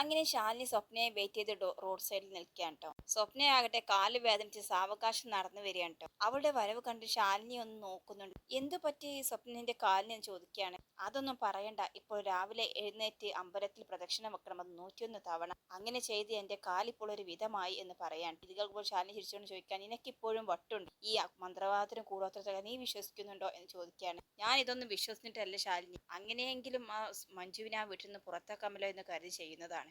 അങ്ങനെ ശാലിനി സ്വപ്നയെ വെയിറ്റ് ചെയ്ത് റോഡ് സൈഡിൽ നിൽക്കുകയാണ് കേട്ടോ സ്വപ്നയാകട്ടെ കാൽ വേദനിച്ച് സാവകാശം നടന്നു വരികയാണ് കേട്ടോ അവളുടെ വരവ് കണ്ട് ശാലിനി ഒന്ന് നോക്കുന്നുണ്ട്. എന്തു പറ്റി സ്വപ്നന്റെ കാലിന്? ചോദിക്കുകയാണ്. അതൊന്നും പറയണ്ട. ഇപ്പോൾ രാവിലെ എഴുന്നേറ്റ് അമ്പലത്തിൽ പ്രദക്ഷിണം വെക്കണം. അത് നൂറ്റിയൊന്ന് തവണ. അങ്ങനെ ചെയ്ത് എന്റെ കാലിപ്പോൾ ഒരു വിധമായി എന്ന് പറയാൻ ഇത് കേൾക്കുമ്പോൾ ശാലിനി ചിരിച്ചുകൊണ്ട് ചോദിക്കാൻ നിനക്കിപ്പോഴും വട്ടുണ്ട്? ഈ മന്ത്രവാദത്തിനും കൂടോത്രത്തിലും നീ വിശ്വസിക്കുന്നുണ്ടോ? എന്ന് ചോദിക്കുകയാണ്. ഞാൻ ഇതൊന്നും വിശ്വസിച്ചിട്ടല്ല ശാലിനി. അങ്ങനെയെങ്കിലും ആ മഞ്ജുവിനെ ആ വീട്ടിൽ നിന്ന് പുറത്താക്കാമല്ലോ എന്ന് കരുതി ചെയ്യുന്നതാണ്.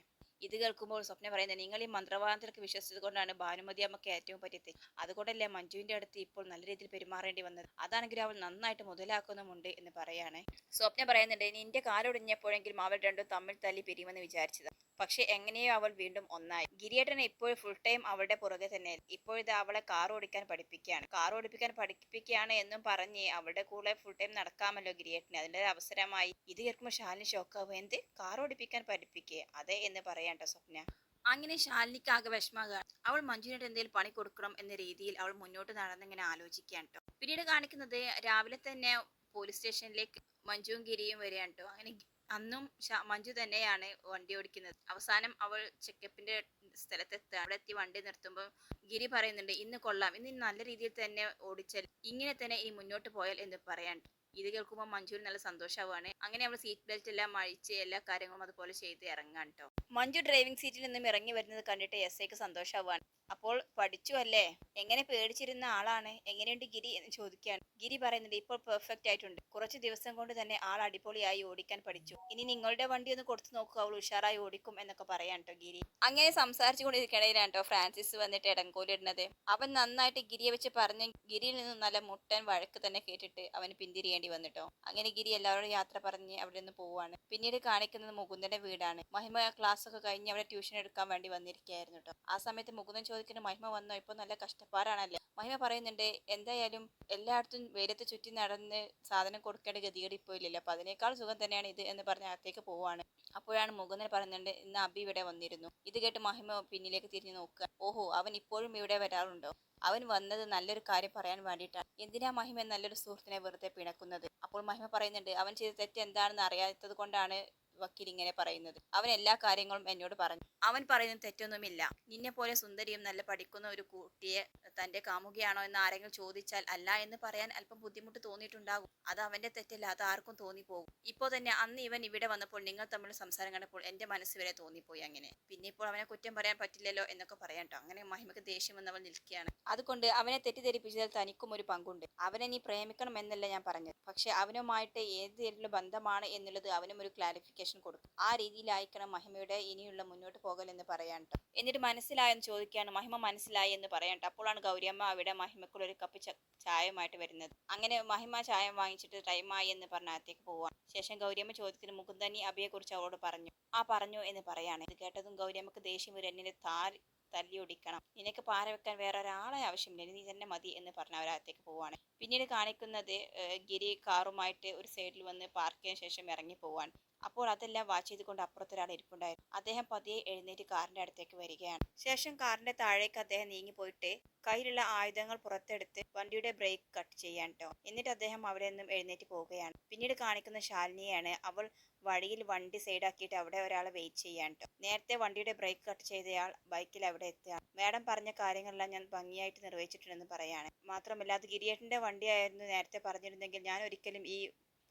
ഇത് കേൾക്കുമ്പോൾ സ്വപ്ന പറയുന്നത് നിങ്ങൾ ഈ മന്ത്രവാദത്തിലൊക്കെ വിശ്വസിച്ചത് കൊണ്ടാണ് ഭാനുമതി അമ്മയ്ക്ക് ഏറ്റവും പറ്റിയ തെറ്റ് അതുകൊണ്ടല്ലേ മഞ്ജുവിന്റെ അടുത്ത് ഇപ്പോൾ നല്ല രീതിയിൽ പെരുമാറേണ്ടി വന്നത്? അതാണെങ്കിൽ അവൾ നന്നായിട്ട് മുതലാക്കുന്നുമുണ്ട് എന്ന് പറയാണ്. സ്വപ്ന പറയുന്നുണ്ട് നിന്റെ കാലൊടിഞ്ഞപ്പോഴെങ്കിലും അവൾ രണ്ടും തമ്മിൽ തല്ലി പിരിയുമെന്ന് വിചാരിച്ചത്. പക്ഷെ എങ്ങനെയോ അവൾ വീണ്ടും ഒന്നായി. ഗിരിയേട്ടൻ ഇപ്പോൾ ഫുൾ ടൈം അവളുടെ പുറകെ തന്നെ ഇപ്പോഴിത് അവളെ കാർ ഓടിക്കാൻ പഠിപ്പിക്കുകയാണ്. കാർ ഓടിപ്പിക്കാൻ പഠിപ്പിക്കുകയാണ് എന്നും പറഞ്ഞ് അവളുടെ കൂടെ ഫുൾ ടൈം നടക്കാമല്ലോ ഗിരിയേട്ടന്. അതിന്റെ ഒരു അവസരമായി. ഇത് കേൾക്കുമ്പോൾ ഷാലിന് ഷോക്കാവും എന്ത്? കാർ ഓടിപ്പിക്കാൻ പഠിപ്പിക്കുക അതെ എന്ന് പറയാട്ടോ സ്വപ്ന. അങ്ങനെ ശാലിനിക്ക് ആകെ വിഷമാകുകയാണ് അവൾ മഞ്ജുവിനോട് എന്തെങ്കിലും പണി കൊടുക്കണം എന്ന രീതിയിൽ അവൾ മുന്നോട്ട് നടന്നിങ്ങനെ ആലോചിക്കുകയാണ് കേട്ടോ പിന്നീട് കാണിക്കുന്നത് രാവിലെ തന്നെ പോലീസ് സ്റ്റേഷനിലേക്ക് മഞ്ജുവും ഗിരിയും വരികയാണ് കേട്ടോ അങ്ങനെ അന്നും മഞ്ജു തന്നെയാണ് വണ്ടി ഓടിക്കുന്നത്. അവസാനം അവൾ ചെക്കപ്പിന്റെ സ്ഥലത്തെത്തുക. അവിടെ എത്തി വണ്ടി നിർത്തുമ്പോൾ ഗിരി പറയുന്നുണ്ട് ഇന്ന് കൊള്ളാം. ഇന്ന് നല്ല രീതിയിൽ തന്നെ ഓടിച്ചാൽ ഇങ്ങനെ തന്നെ ഇനി മുന്നോട്ട് പോയാൽ എന്ന് പറയാൻ. ഇത് കേൾക്കുമ്പോൾ മഞ്ജുവിന് നല്ല സന്തോഷമാവുകയാണ്. അങ്ങനെ അവൾ സീറ്റ് ബെൽറ്റ് എല്ലാം അഴിച്ച് എല്ലാ കാര്യങ്ങളും അതുപോലെ ചെയ്ത് ഇറങ്ങാൻ കേട്ടോ മഞ്ജു ഡ്രൈവിംഗ് സീറ്റിൽ നിന്നും ഇറങ്ങി വരുന്നത് കണ്ടിട്ട് എസ് ഐക്ക് സന്തോഷമാവുകയാണ്. അപ്പോൾ പഠിച്ചു അല്ലേ? എങ്ങനെ പേടിച്ചിരുന്ന ആളാണ്? എങ്ങനെയുണ്ട് ഗിരി എന്ന് ചോദിക്കുകയാണ് ഗിരി പറയുന്നുണ്ട് ഇപ്പോൾ പെർഫെക്റ്റ് ആയിട്ടുണ്ട്. കുറച്ച് ദിവസം കൊണ്ട് തന്നെ ആൾ അടിപൊളിയായി ഓടിക്കാൻ പഠിച്ചു. ഇനി നിങ്ങളുടെ വണ്ടി ഒന്ന് കൊടുത്തു നോക്കുക അവൾ ഉഷാറായി ഓടിക്കും എന്നൊക്കെ പറയാൻ ഗിരി. അങ്ങനെ സംസാരിച്ചു കൊണ്ടിരിക്കണേലാണ് ഫ്രാൻസിസ് വന്നിട്ട് ഇടങ്കോലിടുന്നത് അവൻ നന്നായിട്ട് ഗിരിയെ വെച്ച് പറഞ്ഞ് ഗിരിയിൽ നിന്ന് നല്ല മുട്ടൻ വഴക്ക് തന്നെ കേട്ടിട്ട് അവന് പിന്തിരിയേണ്ടി വന്നിട്ടോ അങ്ങനെ ഗിരി എല്ലാവരോടും യാത്ര പറഞ്ഞ് അവിടെ നിന്ന് പോവാണ്. പിന്നീട് കാണിക്കുന്നത് മുകുന്ദന്റെ വീടാണ്. മഹിമ ക്ലാസ് ഒക്കെ കഴിഞ്ഞ് അവിടെ ട്യൂഷൻ എടുക്കാൻ വേണ്ടി വന്നിരിക്കുകയായിരുന്നു കേട്ടോ ആ സമയത്ത് മുകുന്ദൻ ചോദിക്കുന്ന മഹിമ വന്നോ? ഇപ്പൊ നല്ല കഷ്ടപ്പാടാണല്ലേ? മഹിമ പറയുന്നുണ്ട് എന്തായാലും എല്ലായിടത്തും വെയിലത്ത് ചുറ്റി നടന്ന് സാധനം കൊടുക്കേണ്ട ഗതികേട് ഇപ്പോൾ ഇല്ലല്ലോ. അപ്പൊ അതിനേക്കാൾ സുഖം തന്നെയാണ് ഇത് എന്ന് പറഞ്ഞ് അകത്തേക്ക് പോവാണ്. അപ്പോഴാണ് മുകുന്ദൻ പറയുന്നുണ്ട് ഇന്ന് അബി ഇവിടെ വന്നിരുന്നു. ഇത് കേട്ട് മഹിമ പിന്നിലേക്ക് തിരിഞ്ഞു നോക്കുക. ഓഹോ അവൻ ഇപ്പോഴും ഇവിടെ വരാറുണ്ടോ? അവൻ വന്നത് നല്ലൊരു കാര്യം പറയാൻ വേണ്ടിയിട്ടാണ്. എന്തിനാ മഹിമ നല്ലൊരു സുഹൃത്തിനെ വെറുതെ പിണക്കുന്നത്? അപ്പോൾ മഹിമ പറയുന്നുണ്ട് അവൻ ചെയ്ത തെറ്റ് എന്താണെന്ന് അറിയാത്തത് കൊണ്ടാണ് വക്കീൽ ഇങ്ങനെ പറയുന്നത്. അവൻ എല്ലാ കാര്യങ്ങളും എന്നോട് പറഞ്ഞു. അവൻ പറയുന്നത് തെറ്റൊന്നുമില്ല. നിന്നെ പോലെ സുന്ദരിയും നല്ല പഠിക്കുന്ന ഒരു കുട്ടിയെ തന്റെ കാമുകിയാണോ എന്ന് ആരെങ്കിലും ചോദിച്ചാൽ അല്ല എന്ന് പറയാൻ അല്പം ബുദ്ധിമുട്ട് തോന്നിയിട്ടുണ്ടാകും. അത് അവന്റെ തെറ്റല്ല അത് ആർക്കും തോന്നിപ്പോകും. ഇപ്പോൾ തന്നെ അന്ന് ഇവൻ ഇവിടെ വന്നപ്പോൾ നിങ്ങൾ തമ്മിൽ സംസാരം കണ്ടപ്പോൾ എന്റെ മനസ്സ് വരെ തോന്നിപ്പോയി അങ്ങനെ. പിന്നെ ഇപ്പോൾ അവനെ കുറ്റം പറയാൻ പറ്റില്ലല്ലോ എന്നൊക്കെ പറയാം കേട്ടോ. അങ്ങനെ മഹിമക്ക് ദേഷ്യം വന്നവൾ നിൽക്കുകയാണ്. അതുകൊണ്ട് അവനെ തെറ്റിദ്ധരിപ്പിച്ചാൽ തനിക്കും ഒരു പങ്കുണ്ട്. അവനെ നീ പ്രേമിക്കണം എന്നല്ല ഞാൻ പറഞ്ഞത്. പക്ഷെ അവനുമായിട്ട് ഏത് തരത്തിലുള്ള ബന്ധമാണ് എന്നുള്ളത് അവനും ഒരു ക്ലാരിഫിക്കേഷൻ കൊടുക്കും. ആ രീതിയിലായിരിക്കണം മഹിമയുടെ ഇനിയുള്ള മുന്നോട്ട് പോകൽ എന്ന് പറയാൻ ട്ടോ എന്നിട്ട് മനസ്സിലായെന്ന് ചോദിക്കുകയാണ്. മഹിമ മനസ്സിലായി എന്ന് പറയാൻ അപ്പോഴാണ് ഗൗരിയമ്മ അവിടെ മഹിമക്കുള്ള ഒരു കപ്പ് ചായമായിട്ട് വരുന്നത്. അങ്ങനെ മഹിമ ചായ വാങ്ങിച്ചിട്ട് ടൈമായി എന്ന് പറഞ്ഞ അകത്തേക്ക് പോവാണ് ശേഷം ഗൗരിയമ്മ ചോദിക്കുന്നു മുകുന്ദനി അബിയെ കുറിച്ച് അവളോട് പറഞ്ഞു? ആ പറഞ്ഞു എന്ന് പറയാണ്. ഇത് കേട്ടതും ഗൗരിയമ്മക്ക് ദേഷ്യം ഒരു എന്നെ താരി തല്ലി ഒടിക്കണം നിനക്ക് പാര വെക്കാൻ വേറെ ഒരാളെ ആവശ്യമില്ല. നീ തന്നെ മതി എന്ന് പറഞ്ഞ് അവരകത്തേക്ക് പോവാണ്. പിന്നീട് കാണിക്കുന്നത് ഗിരി കാറുമായിട്ട് ഒരു സൈഡിൽ വന്ന് പാർക്ക് ശേഷം ഇറങ്ങി പോവാൻ അപ്പോൾ അതെല്ലാം വാച്ച് ചെയ്തുകൊണ്ട് അപ്പുറത്തൊരാൾ ഇരിപ്പുണ്ടായിരുന്നു. അദ്ദേഹം പതിയെ എഴുന്നേറ്റ് കാറിന്റെ അടുത്തേക്ക് വരികയാണ്. ശേഷം കാറിന്റെ താഴേക്ക് അദ്ദേഹം നീങ്ങി പോയിട്ട് കയ്യിലുള്ള ആയുധങ്ങൾ പുറത്തെടുത്ത് വണ്ടിയുടെ ബ്രേക്ക് കട്ട് ചെയ്യാൻ കേട്ടോ എന്നിട്ട് അദ്ദേഹം അവിടെ നിന്നും എഴുന്നേറ്റ് പോവുകയാണ്. പിന്നീട് കാണിക്കുന്ന ശാലിനിയാണ് അവൾ വഴിയിൽ വണ്ടി സൈഡാക്കിയിട്ട് അവിടെ ഒരാളെ വെയിറ്റ് ചെയ്യാൻ കേട്ടോ നേരത്തെ വണ്ടിയുടെ ബ്രേക്ക് കട്ട് ചെയ്തയാൾ ബൈക്കിൽ അവിടെ എത്തുകയാണ് മാഡം പറഞ്ഞ കാര്യങ്ങളെല്ലാം ഞാൻ ഭംഗിയായിട്ട് നിർവഹിച്ചിട്ടുണ്ടെന്ന് പറയാണ്. മാത്രമല്ല അത് ഗിരിയേട്ടന്റെ വണ്ടിയായിരുന്നു നേരത്തെ പറഞ്ഞിരുന്നെങ്കിൽ ഞാൻ ഒരിക്കലും ഈ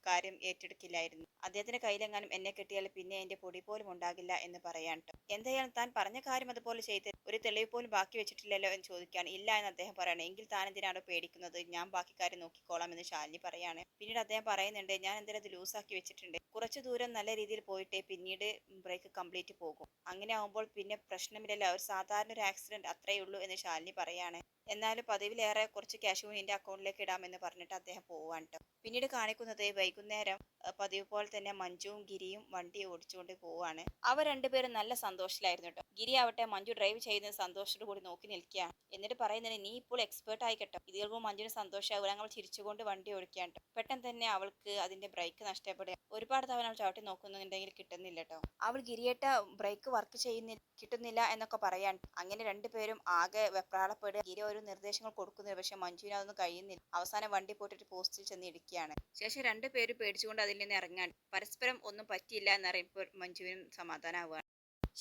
കാര്യം ഏറ്റെടുക്കില്ലായിരുന്നു. അദ്ദേഹത്തിന്റെ കയ്യിലെങ്ങാനും എന്നെ കിട്ടിയാൽ പിന്നെ എന്റെ പൊടി പോലും ഉണ്ടാകില്ല എന്ന് പറയാൻ എന്തായാലും താൻ പറഞ്ഞ കാര്യം അതുപോലെ ചെയ്ത് ഒരു തെളിവ് പോലും ബാക്കി വെച്ചിട്ടില്ലല്ലോ എന്ന് ചോദിക്കുകയാണ്. ഇല്ല എന്ന് അദ്ദേഹം പറയണം. എങ്കിൽ താൻ എന്തിനാണോ പേടിക്കുന്നത്? ഞാൻ ബാക്കി കാര്യം നോക്കിക്കോളാം എന്ന് ശാലിനി പറയാണ്. പിന്നീട് അദ്ദേഹം പറയുന്നുണ്ട് ഞാൻ എന്തായാലും അത് ലൂസാക്കി വെച്ചിട്ടുണ്ട്. കുറച്ച് ദൂരം നല്ല രീതിയിൽ പോയിട്ട് പിന്നീട് ബ്രേക്ക് കംപ്ലീറ്റ് പോകും. അങ്ങനെ ആവുമ്പോൾ പിന്നെ പ്രശ്നമില്ലല്ലോ. ഒരു സാധാരണ ഒരു ആക്സിഡന്റ് അത്രയേ ഉള്ളൂ എന്ന് ശാലിനി പറയാണ്. എന്നാലും പതിവിലേറെ കുറച്ച് ക്യാഷ് നിന്റെ അക്കൗണ്ടിലേക്ക് ഇടാമെന്ന് പറഞ്ഞിട്ട് അദ്ദേഹം പോവാൻ പിന്നീട് കാണിക്കുന്നത് വൈകുന്നേരം പതിവ് പോലെ തന്നെ മഞ്ജുവും ഗിരിയും വണ്ടി ഓടിച്ചുകൊണ്ട് പോവാണ്. അവർ രണ്ടുപേരും നല്ല സന്തോഷത്തിലായിരുന്നു കേട്ടോ. ഗിരി ആവട്ടെ മഞ്ജു ഡ്രൈവ് ചെയ്യുന്ന സന്തോഷത്തോടു കൂടി നോക്കി നിൽക്കുക എന്നിട്ട് പറയുന്നത് നീ ഇപ്പോൾ എക്സ്പേർട്ട് ആയി കേട്ടോ. ഇത് കേൾക്കുമ്പോൾ മഞ്ജുവിന് സന്തോഷമാകും ഞങ്ങൾ ചിരിച്ചുകൊണ്ട് വണ്ടി ഓടിക്കാൻ ട്ടോ പെട്ടെന്ന് തന്നെ അവൾക്ക് അതിന്റെ ബ്രേക്ക് നഷ്ടപ്പെടുക ഒരുപാട് തവണ അവൾ ചവിട്ടി നോക്കുന്നുണ്ടെങ്കിൽ കിട്ടുന്നില്ല കേട്ടോ. അവൾ ഗിരിയേട്ട ബ്രേക്ക് വർക്ക് ചെയ്യുന്നില്ല കിട്ടുന്നില്ല എന്നൊക്കെ പറയാൻ അങ്ങനെ രണ്ടുപേരും ആകെ വെപ്രാളപ്പെടുക ഗിരി ഒരു നിർദ്ദേശങ്ങൾ കൊടുക്കുന്നില്ല. പക്ഷെ മഞ്ജുവിന് അതൊന്നും കഴിയുന്നില്ല. അവസാനം വണ്ടി പോയിട്ട് പോസ്റ്റിൽ ചെന്ന് ഇടിക്കുകയാണ് ശേഷം രണ്ടുപേരും പേടിച്ചുകൊണ്ട് അതിൽ നിന്ന് ഇറങ്ങാൻ പരസ്പരം ഒന്നും പറ്റിയില്ല എന്നറിയുമ്പോൾ മഞ്ജുവിനും സമാധാനമാവുകയാണ്.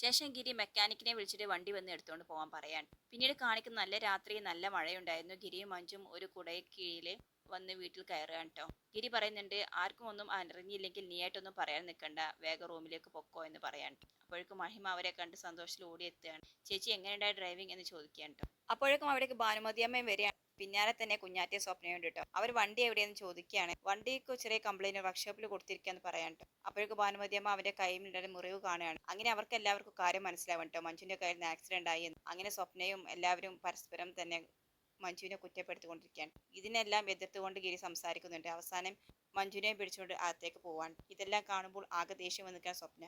ശേഷം ഗിരി മെക്കാനിക്കിനെ വിളിച്ചിട്ട് വണ്ടി വന്ന് എടുത്തുകൊണ്ട് പോകാൻ പറയാൻ പിന്നീട് കാണിക്കുന്ന നല്ല രാത്രി നല്ല മഴയുണ്ടായിരുന്നു. ഗിരിയും മഞ്ജും ഒരു കുടയിൽ കീഴിൽ വന്ന് വീട്ടിൽ കയറുകയാണ് കേട്ടോ. ഗിരി പറയുന്നുണ്ട് ആർക്കും ഒന്നും അറിഞ്ഞില്ലെങ്കിൽ നീയായിട്ടൊന്നും പറയാൻ നിൽക്കണ്ട. വേഗം റൂമിലേക്ക് പൊക്കോ എന്ന് പറയാൻ അപ്പോഴേക്കും മഹിമ അവരെ കണ്ട് സന്തോഷത്തിൽ ഓടിയെത്തുകയാണ് ചേച്ചി എങ്ങനെയുണ്ടായി ഡ്രൈവിംഗ് എന്ന് ചോദിക്കുകയാണ് കേട്ടോ. അപ്പോഴേക്കും അവിടേക്ക് ഭാനുമതിയമ്മയും വരികയാണ്. പിന്നാലെ തന്നെ കുഞ്ഞാറ്റിയ സ്വപ്നയുണ്ട് കേട്ടോ. അവർ വണ്ടി എവിടെയെന്ന് ചോദിക്കുകയാണ്. വണ്ടിക്ക് ചെറിയ കംപ്ലൈന്റ് വർക്ക്ഷോപ്പിൽ കൊടുത്തിരിക്കാന്ന് പറയാൻ കേട്ടോ. ഭാനുമതി ഭാനുമതിയമ്മ അവന്റെ കൈമിലുള്ള മുറിവ് കാണുകയാണ്. അങ്ങനെ അവർക്ക് എല്ലാവർക്കും കാര്യം മനസ്സിലാവും കേട്ടോ. മഞ്ജുവിന്റെ കയ്യിൽ നിന്ന് ആക്സിഡന്റ് ആയി അങ്ങനെ സ്വപ്നയും എല്ലാവരും പരസ്പരം തന്നെ മഞ്ജുവിനെ കുറ്റപ്പെടുത്തിക്കൊണ്ടിരിക്കുകയാണ്. ഇതിനെല്ലാം എതിർത്തുകൊണ്ട് ഗിരി സംസാരിക്കുന്നുണ്ട്. അവസാനം മഞ്ജുവിനെ പിടിച്ചുകൊണ്ട് അകത്തേക്ക് പോവാൻ ഇതെല്ലാം കാണുമ്പോൾ ആകെ ദേഷ്യം വന്നിരിക്കാൻ സ്വപ്ന.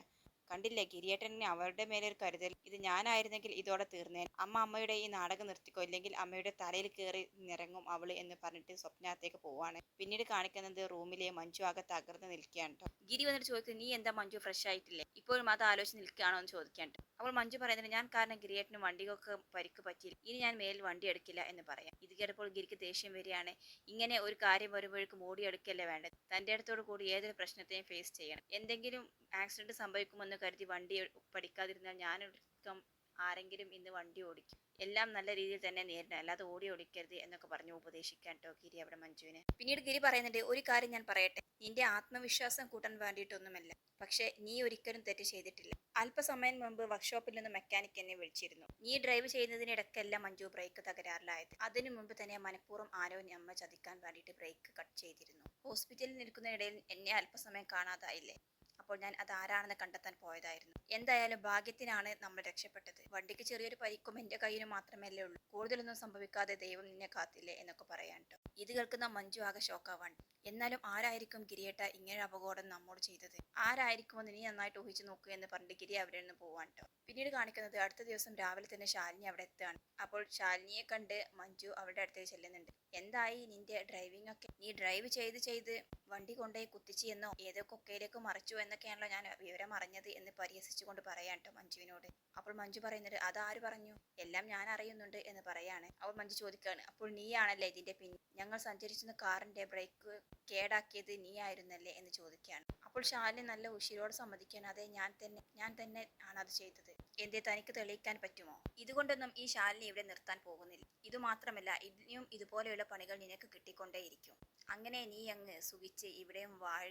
കണ്ടില്ലേ? ഗിരിയേട്ടന് അവരുടെ മേലെ ഒരു കരുതൽ ഇത് ഞാനായിരുന്നെങ്കിൽ ഇതോടെ തീർന്നേൻ അമ്മ അമ്മയുടെ ഈ നാടകം നിർത്തിക്കോ? ഇല്ലെങ്കിൽ അമ്മയുടെ തലയിൽ കയറി നിറങ്ങും അവൾ എന്ന് പറഞ്ഞിട്ട് സ്വപ്നത്തേക്ക് പോവാണ്. പിന്നീട് കാണിക്കുന്നത് റൂമിലെ മഞ്ജു ആകെ തകർന്ന് നിൽക്കുകയാണ് ഗിരി വന്നിട്ട് ചോദിക്കും നീ എന്താ മഞ്ജു ഫ്രഷ് ആയിട്ടില്ലേ? ഇപ്പോഴും അത് ആലോചിച്ച് നിൽക്കുകയാണോ എന്ന് ചോദിക്കാൻ അപ്പോൾ മഞ്ജു പറയുന്നത് ഞാൻ കാരണം ഗിരിയേട്ടന് വണ്ടികൾക്ക് പരിക്ക് പറ്റിയില്ല. ഇനി ഞാൻ മേലിൽ വണ്ടി എടുക്കില്ല എന്ന് പറയാം. ഇത് കേട്ടപ്പോൾ ഗിരിക്ക് ദേഷ്യം വരികയാണ്. ഇങ്ങനെ ഒരു കാര്യം വരുമ്പോഴേക്കും ഓടിയെടുക്കല്ലേ വേണ്ടത്? തന്റെ അടുത്തോട് കൂടി ഏതൊരു പ്രശ്നത്തെയും ഫേസ് ചെയ്യണം. എന്തെങ്കിലും ആക്സിഡന്റ് സംഭവിക്കുമെന്ന് കരുതി വണ്ടി പഠിക്കാതിരുന്നാൽ ഞാനൊരുക്കം ആരെങ്കിലും ഇന്ന് വണ്ടി ഓടിക്കും. എല്ലാം നല്ല രീതിയിൽ തന്നെ നേരിടണം. അല്ലാതെ ഓടി ഓടിക്കരുത് എന്നൊക്കെ പറഞ്ഞു ഉപദേശിക്കാൻ കേട്ടോ ഗിരി അവിടെ മഞ്ജുവിനെ. പിന്നീട് ഗിരി പറയുന്നുണ്ട് ഒരു കാര്യം ഞാൻ പറയട്ടെ. നിന്റെ ആത്മവിശ്വാസം കൂട്ടാൻ വേണ്ടിയിട്ടൊന്നുമല്ല. പക്ഷെ നീ ഒരിക്കലും തെറ്റ് ചെയ്തിട്ടില്ല. അല്പസമയം മുമ്പ് വർക്ക്ഷോപ്പിൽ നിന്ന് മെക്കാനിക് എന്നെ വിളിച്ചിരുന്നു. നീ ഡ്രൈവ് ചെയ്യുന്നതിനിടയ്ക്കല്ല മഞ്ജു ബ്രേക്ക് തകരാറിലായത്. അതിനു മുമ്പ് തന്നെ മനഃപൂർവം ആരോ അമ്മ ചതിക്കാൻ വേണ്ടിയിട്ട് ബ്രേക്ക് കട്ട് ചെയ്തിരുന്നു. ഹോസ്പിറ്റലിൽ നിൽക്കുന്നതിനിടയിൽ എന്നെ അല്പസമയം കാണാതായില്ലേ? അപ്പോൾ ഞാൻ അത് ആരാണെന്ന് കണ്ടെത്താൻ പോയതായിരുന്നു. എന്തായാലും ഭാഗ്യത്തിനാണ് നമ്മൾ രക്ഷപ്പെട്ടത്. വണ്ടിക്ക് ചെറിയൊരു പരിക്കും എന്റെ കയ്യിന് മാത്രമല്ലേ ഉള്ളൂ. കൂടുതലൊന്നും സംഭവിക്കാതെ ദൈവം നിന്നെ കാത്തില്ലേ എന്നൊക്കെ പറയാൻ കേട്ടോ ഇത് കേൾക്കുന്ന മഞ്ജു ആകെ ഷോക്കാവാണ്. എന്നാലും ആരായിരിക്കും ഗിരിയേട്ട ഇങ്ങനെ അപകടം നമ്മോട് ചെയ്തത്? ആരായിരിക്കുമെന്ന് നീ നന്നായിട്ട് ഊഹിച്ചു നോക്കൂ എന്ന് പറഞ്ഞിട്ട് ഗിരി അവിടെ നിന്ന് പോവാൻ കേട്ടോ പിന്നീട് കാണിക്കുന്നത് അടുത്ത ദിവസം രാവിലെ തന്നെ ശാലിനി അവിടെ എത്തുകയാണ്. അപ്പോൾ ശാലിനിയെ കണ്ട് മഞ്ജു അവിടെ അടുത്തേക്ക് ചെല്ലുന്നുണ്ട്. എന്തായി നിന്റെ ഡ്രൈവിംഗ് ഒക്കെ? നീ ഡ്രൈവ് ചെയ്ത് ചെയ്ത് വണ്ടി കൊണ്ടുപോയി കുത്തിച്ച് എന്നോ ഏതോ കൊക്കയിലേക്ക് മറിച്ചു എന്നൊക്കെയാണല്ലോ ഞാൻ വിവരം അറിഞ്ഞത് എന്ന് പരിഹസിച്ചുകൊണ്ട് പറയാം കേട്ടോ മഞ്ജുവിനോട്. അപ്പോൾ മഞ്ജു പറയുന്നത് അതാര് പറഞ്ഞു? എല്ലാം ഞാൻ അറിയുന്നുണ്ട് എന്ന് പറയാണ്. അപ്പോൾ മഞ്ജു ചോദിക്കുകയാണ് അപ്പോൾ നീയാണല്ലേ ഇതിന്റെ പിൻ ഞങ്ങൾ സഞ്ചരിച്ചിരുന്ന കാറിന്റെ ബ്രേക്ക് കേടാക്കിയത് നീ ആയിരുന്നല്ലേ എന്ന് ചോദിക്കുകയാണ്. അപ്പോൾ ഷാലിന് നല്ല ഉഷിരോട് സമ്മതിക്കാൻ അതെ ഞാൻ തന്നെ ഞാൻ തന്നെ ആണ് അത് ചെയ്തത്. എന്തേ തനിക്ക് തെളിയിക്കാൻ പറ്റുമോ? ഇതുകൊണ്ടൊന്നും ഈ ശാലിനി ഇവിടെ നിർത്താൻ പോകുന്നില്ല. ഇത് മാത്രമല്ല ഇനിയും ഇതുപോലെയുള്ള പണികൾ നിനക്ക് കിട്ടിക്കൊണ്ടേയിരിക്കും. അങ്ങനെ നീ അങ്ങ് സുഖിച്ച് ഇവിടെയും വാഴ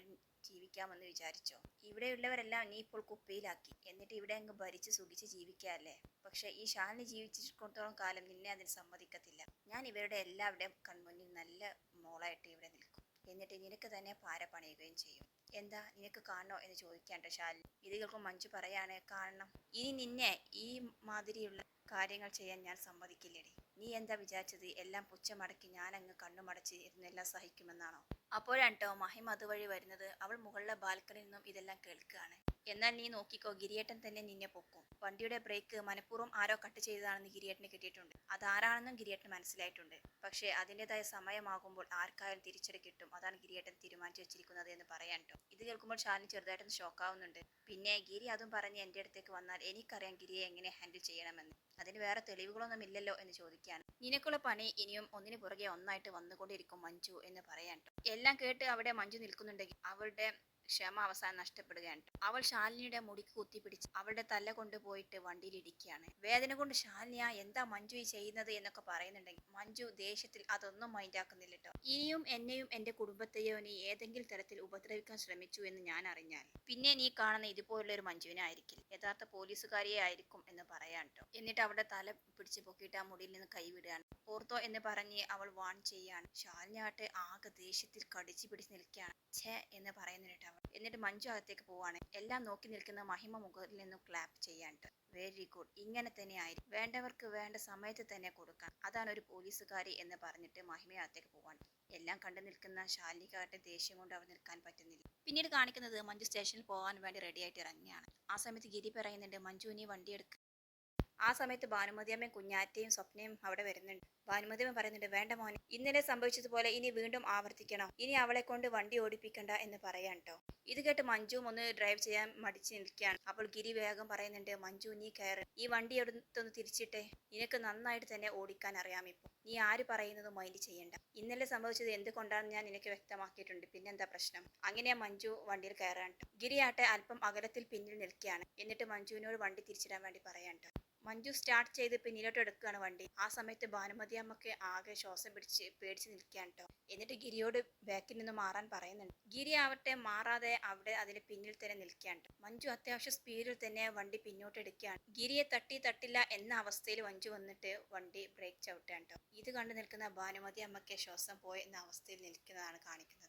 ജീവിക്കാമെന്ന് വിചാരിച്ചോ? ഇവിടെയുള്ളവരെല്ലാം നീ ഇപ്പോൾ കുപ്പിയിലാക്കി. എന്നിട്ട് ഇവിടെ അങ്ങ് ഭരിച്ച് സുഖിച്ച് ജീവിക്കാല്ലേ പക്ഷെ ഈ ഷാലിനി ജീവിച്ചിടത്തോളം കാലം നിന്നെ അതിന് സമ്മതിക്കത്തില്ല. ഞാൻ ഇവരുടെ എല്ലാവരുടെയും കൺമുന്നിൽ നല്ല മോളായിട്ട് ഇവിടെ നിൽക്കും. എന്നിട്ട് നിനക്ക് തന്നെ പാര പണിയുകയും ചെയ്യും. എന്താ നിനക്ക് കാണണോ എന്ന് ചോദിക്കാണ്ട ശാലിനി ഇത് കേൾക്കും മഞ്ജു പറയാണ് കാണണം. ഇനി നിന്നെ ഈ മാതിരിയുള്ള കാര്യങ്ങൾ ചെയ്യാൻ ഞാൻ സമ്മതിക്കില്ലടി. നീ എന്താ വിചാരിച്ചത്? എല്ലാം പുച്ഛമടക്കി ഞാനങ്ങ് കണ്ണുമടച്ച് ഇരുന്നെല്ലാം സഹിക്കുമെന്നാണോ? അപ്പോഴാണ് കേട്ടോ മഹിം അതുവഴി വരുന്നത്. അവൾ മുകളിലെ ബാൽക്കണിയിൽ നിന്നും ഇതെല്ലാം കേൾക്കുകയാണ്. എന്നാൽ നീ നോക്കിക്കോ ഗിരിയേട്ടൻ തന്നെ നിന്നെ പൊക്കും. വണ്ടിയുടെ ബ്രേക്ക് മനഃപൂർവം ആരോ കട്ട് ചെയ്തതാണെന്ന് ഗിരിയേട്ടന് കിട്ടിയിട്ടുണ്ട്. അതാരാണെന്നും ഗിരിയേട്ടന് മനസ്സിലായിട്ടുണ്ട്. പക്ഷേ അതിന്റെതായ സമയമാകുമ്പോൾ ആർക്കായാലും തിരിച്ചടി കിട്ടും. അതാണ് ഗിരിയേട്ടൻ തീരുമാനിച്ചു വെച്ചിരിക്കുന്നത് എന്ന് പറയാൻ കേട്ടോ ഇത് കേൾക്കുമ്പോൾ ഷാലിന് ചെറുതായിട്ടൊന്ന് ഷോക്കാവുന്നുണ്ട് പിന്നെ ഗിരി അതും പറഞ്ഞ് എന്റെ അടുത്തേക്ക് വന്നാൽ എനിക്കറിയാം ഗിരിയെ എങ്ങനെ ഹാൻഡിൽ ചെയ്യണമെന്ന്. അതിന് വേറെ തെളിവുകളൊന്നും ഇല്ലല്ലോ എന്ന് ചോദിക്കാൻ നിനക്കുള്ള പണി ഇനിയും ഒന്നിനു പുറകെ ഒന്നായിട്ട് വന്നുകൊണ്ടിരിക്കും മഞ്ജു എന്ന് പറയാൻ. എല്ലാം കേട്ട് അവിടെ മഞ്ജു നിൽക്കുന്നുണ്ടെങ്കിൽ അവളുടെ ക്ഷമ അവസാനം നഷ്ടപ്പെടുകയാണ് അവൾ ശാലിനിയുടെ മുടിക്ക് കുത്തിപ്പിടിച്ച് അവളുടെ തല കൊണ്ടുപോയിട്ട് വണ്ടിയിൽ ഇടിക്കുകയാണ്. വേദന കൊണ്ട് ശാലിനിയ എന്താ മഞ്ജു ഈ ചെയ്യുന്നത് എന്നൊക്കെ പറയുന്നുണ്ടെങ്കിൽ മഞ്ജു ദേഷ്യത്തിൽ അതൊന്നും മൈൻഡാക്കുന്നില്ല കേട്ടോ ഇനിയും എന്നെയും എന്റെ കുടുംബത്തെയോ നീ ഏതെങ്കിലും തരത്തിൽ ഉപദ്രവിക്കാൻ ശ്രമിച്ചു എന്ന് ഞാൻ അറിഞ്ഞാൽ പിന്നെ നീ കാണുന്ന ഇതുപോലുള്ള ഒരു മഞ്ജുവിനെ ആയിരിക്കില്ല. യഥാർത്ഥ പോലീസുകാരിയെ ആയിരിക്കും എന്ന് പറയാൻ ട്ടോ. എന്നിട്ട് അവളുടെ തല പിടിച്ച് പൊക്കിയിട്ട് ആ മുടിയിൽ നിന്ന് കൈവിടുകയാണ്. ഓർത്തോ എന്ന് പറഞ്ഞ് അവൾ വാൺ ചെയ്യാണ്. ശാലിനാട്ടെ ആകെ ദേഷ്യത്തിൽ കടിച്ചു പിടിച്ച് നിൽക്കുകയാണ്. ഛേ എന്ന് പറയുന്നിട്ട് അവൾ. എന്നിട്ട് മഞ്ജു അകത്തേക്ക് പോവാണ് എല്ലാം നോക്കി നിൽക്കുന്ന മഹിമ മുഖത്തിൽ നിന്നും ക്ലാപ്പ് ചെയ്യാണ്ട് വെരി ഗുഡ് ഇങ്ങനെ തന്നെ ആയിരിക്കും. വേണ്ടവർക്ക് വേണ്ട സമയത്ത് തന്നെ കൊടുക്കാം. അതാണ് ഒരു പോലീസുകാരി എന്ന് പറഞ്ഞിട്ട് മഹിമ അകത്തേക്ക് പോവാണ് എല്ലാം കണ്ടു നിൽക്കുന്ന ശാലിനിക്കാരുടെ ദേഷ്യം കൊണ്ട് അവൾ നിൽക്കാൻ പറ്റുന്നില്ല. പിന്നീട് കാണിക്കുന്നത് മഞ്ജു സ്റ്റേഷനിൽ പോകാൻ വേണ്ടി റെഡി ആയിട്ട് ഇറങ്ങിയാണ് ആ സമയത്ത് ഗിരി പറയുന്നുണ്ട് മഞ്ജു നീ വണ്ടി എടുക്ക. ആ സമയത്ത് ഭാനുമതി അമ്മയും കുഞ്ഞാറ്റയും സ്വപ്നയും അവിടെ വരുന്നുണ്ട്. ഭാനുമതി അമ്മ പറയുന്നുണ്ട് വേണ്ട മോനെ ഇന്നലെ സംഭവിച്ചതുപോലെ ഇനി വീണ്ടും ആവർത്തിക്കണോ. ഇനി അവളെ കൊണ്ട് വണ്ടി ഓടിപ്പിക്കണ്ട എന്ന് പറയാൻ കേട്ടോ ഇത് കേട്ട് മഞ്ജുവും ഒന്ന് ഡ്രൈവ് ചെയ്യാൻ മടിച്ച് നിൽക്കുകയാണ്. അപ്പോൾ ഗിരി വേഗം പറയുന്നുണ്ട് മഞ്ജു നീ കയറ് ഈ വണ്ടി എടുത്തൊന്ന് തിരിച്ചിട്ടെ? നിനക്ക് നന്നായിട്ട് തന്നെ ഓടിക്കാൻ അറിയാം ഇപ്പോൾ നീ ആര് പറയുന്നത് മൈൻഡ് ചെയ്യണ്ട. ഇന്നലെ സംഭവിച്ചത് എന്തുകൊണ്ടാണെന്ന് ഞാൻ നിനക്ക് വ്യക്തമാക്കിയിട്ടുണ്ട്. പിന്നെന്താ പ്രശ്നം? അങ്ങനെ മഞ്ജു വണ്ടിയിൽ കയറാൻ ട്ടോ. ഗിരിയാട്ടെ അല്പം അകലത്തിൽ പിന്നിൽ നിൽക്കുകയാണ്. എന്നിട്ട് മഞ്ജുവിനോട് വണ്ടി തിരിച്ചിടാൻ വേണ്ടി പറയാൻ. മഞ്ജു സ്റ്റാർട്ട് ചെയ്ത് പിന്നിലോട്ട് എടുക്കുകയാണ് വണ്ടി. ആ സമയത്ത് ഭാനുമതി അമ്മയ്ക്ക് ആകെ ശ്വാസം പിടിച്ച് പേടിച്ച് നിൽക്കുകയാണ് കേട്ടോ എന്നിട്ട് ഗിരിയോട് ബാക്കിൽ നിന്ന് മാറാൻ പറയുന്നുണ്ട്. ഗിരി ആവട്ടെ മാറാതെ അവിടെ അതിന് പിന്നിൽ തന്നെ നിൽക്കുകയാണ്. മഞ്ജു അത്യാവശ്യം സ്പീഡിൽ തന്നെ വണ്ടി പിന്നോട്ട് എടുക്കുകയാണ്. ഗിരിയെ തട്ടി തട്ടില്ല എന്ന അവസ്ഥയിൽ മഞ്ജു വന്നിട്ട് വണ്ടി ബ്രേക്ക് ചവിട്ടുകയാണ് കേട്ടോ ഇത് കണ്ടു നിൽക്കുന്ന ഭാനുമതി അമ്മയ്ക്ക് ശ്വാസം പോയ എന്ന അവസ്ഥയിൽ നിൽക്കുന്നതാണ് കാണിക്കുന്നത്.